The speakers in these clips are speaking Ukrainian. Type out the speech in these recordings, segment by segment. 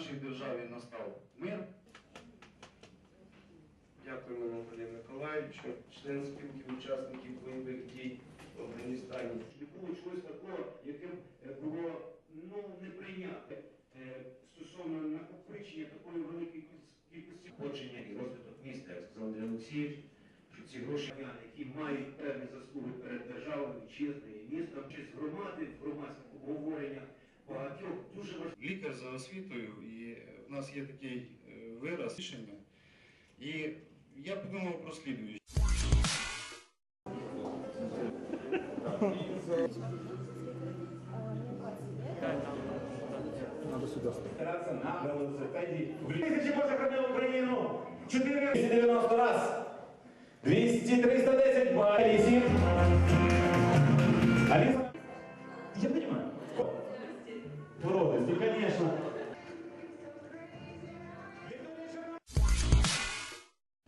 нашій державі настав мир. Дякуємо Анатолію Миколаївичу, член спілки учасників бойових дій в Афганістані. Не було чогось такого, яке е, було ну, неприйнятне е, стосовно накопичення такої великої кількості- кількості і розвиток міста, як сказав Андрій Олексійович, що ці гроші, які мають певні заслуги перед державою, і містом, честь громади, в важливих. За освітою, і в нас є такий е, вираз рішення. І я подумав про слідуюче. Кататься на велосипеді. Тисячі позахопив Україну! 490 раз! 200, 310 по Я понимаю. Породисті, конечно.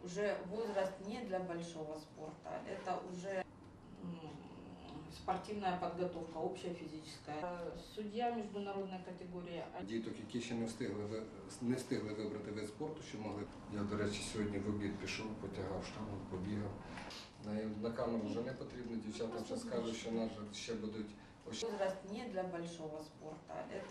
Уже возраст не для большого спорта, это уже м, спортивная подготовка, общая физическая. Судья международной категории Діток, які ще не встигли ви- не встигли вибрати вид спорту, що могли. Я, до речі, сьогодні в обід пішов, потягав штангу, побігав. На, на камеру вже не потрібно, дівчатам ще скажуть, що нас же ще будуть Возраст не для большого спорта, это уже